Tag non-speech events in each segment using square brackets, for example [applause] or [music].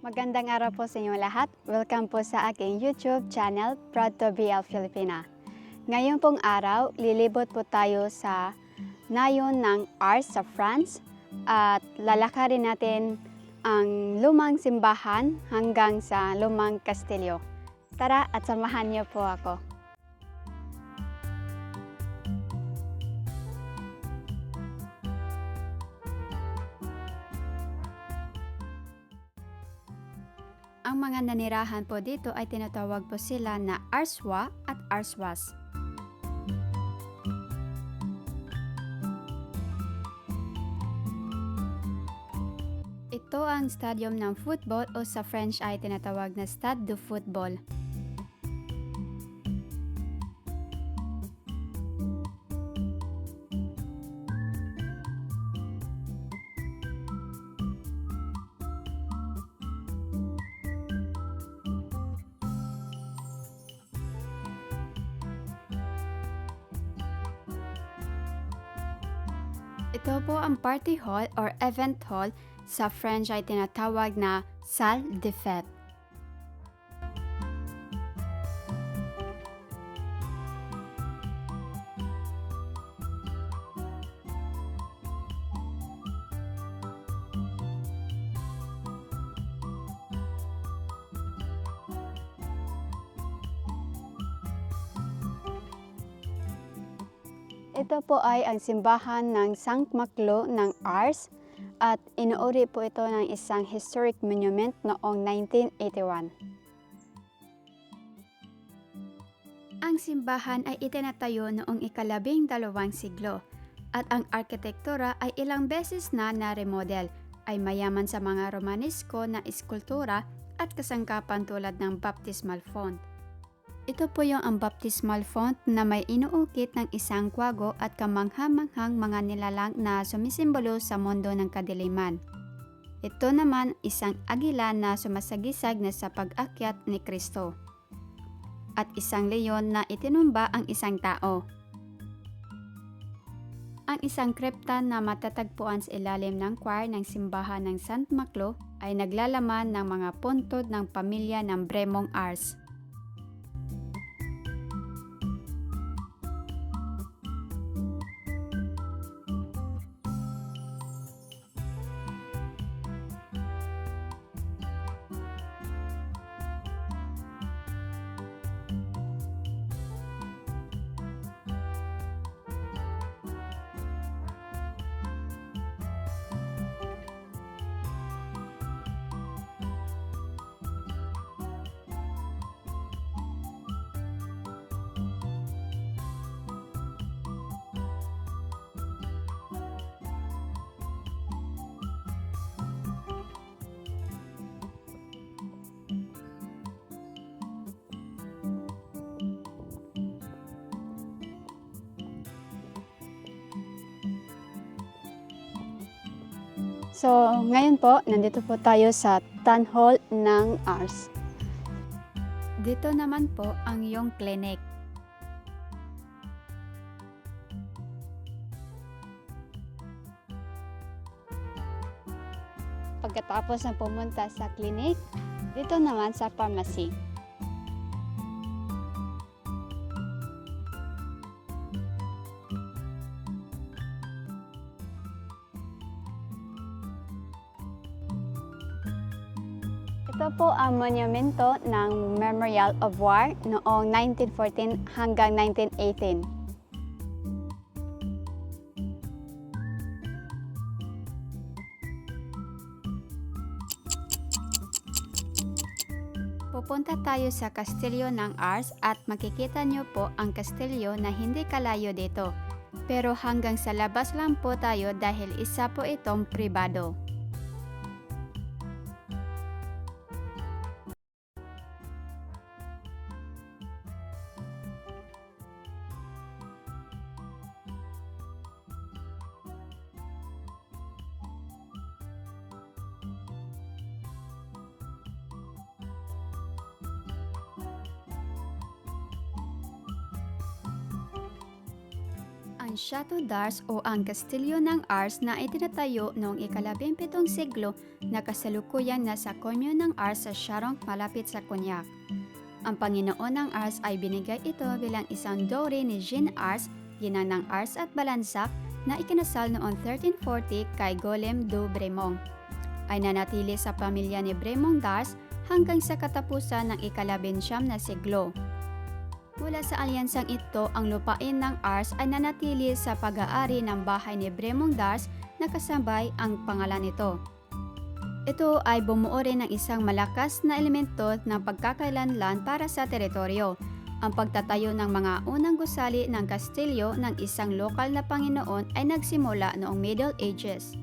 Magandang araw po sa inyo lahat. Welcome po sa aking YouTube channel, Proud to be a Filipina. Ngayon pong araw, lilibot po tayo sa nayon ng Ars sa France at lalakarin natin ang lumang simbahan hanggang sa lumang kastilyo. Tara at samahan niyo po ako. Ang mga nanirahan po dito ay tinatawag po sila na Arswa at Arswas. Ito ang stadium ng football o sa French ay tinatawag na Stade de Football. Ito po ang party hall or event hall sa French ay tinatawag na salle de fête. Ito po ay ang simbahan ng Saint Maclo ng Ars at inuuri po ito ng isang historic monument noong 1981. Ang simbahan ay itinatayo noong ikalabing dalawang siglo at ang arkitektura ay ilang beses na na-remodel ay mayaman sa mga Romanesco na eskultura at kasangkapan tulad ng baptismal font. Ito po yung ang baptismal font na may inuukit ng isang kwago at kamangha-manghang mga nilalang na sumisimbolo sa mundo ng kadiliman. Ito naman isang agila na sumasagisag na sa pag-akyat ni Kristo. At isang leyon na itinumba ang isang tao. Ang isang kripta na matatagpuan sa ilalim ng choir ng simbahan ng St. Maclo ay naglalaman ng mga puntod ng pamilya ng Bremong Ars. So, ngayon po, nandito po tayo sa Town Hall ng Ars. Dito naman po ang iyong clinic. Pagkatapos na pumunta sa clinic, dito naman sa pharmacy. Ito po ang monumento ng Memorial of War noong 1914 hanggang 1918. Pupunta tayo sa kastilyo ng Ars at makikita nyo po ang kastilyo na hindi kalayo dito. Pero hanggang sa labas lang po tayo dahil isa po itong pribado. Ang Chateau d'Ars o ang Kastilyo ng Ars na itinatayo noong ikalabing pitong siglo na kasalukuyang nasa Komyo ng Ars sa Charonc malapit sa Cognac. Ang Panginoon ng Ars ay binigay ito bilang isang dowry ni Jean Ars, ginang ng Ars at Balansac na ikinasal noong 1340 kay Golem du Bremont. Ay nanatili sa pamilya ni Bremont d'Ars hanggang sa katapusan ng ikalabinsyam na siglo. Mula sa alyansang ito, ang lupain ng Ars ay nanatili sa pag-aari ng bahay ni Bremont d'Ars na kasabay ang pangalan nito. Ito ay bumuo rin ng isang malakas na elemento ng pagkakailanlan para sa teritoryo, ang pagtatayo ng mga unang gusali ng kastilyo ng isang lokal na Panginoon ay nagsimula noong Middle Ages.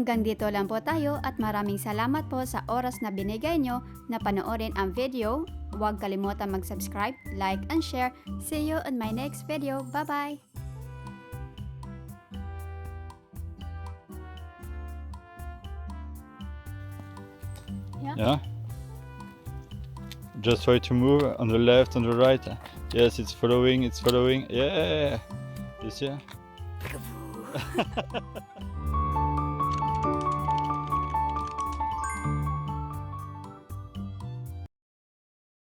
Hanggang dito lang po tayo at maraming salamat po sa oras na binigay nyo na panoorin ang video. Huwag kalimutan mag-subscribe, like, and share. See you on my next video. Bye-bye! Yeah. Just try to move on the left, on the right. Yes, it's following, it's following. Yeah. You [laughs] see?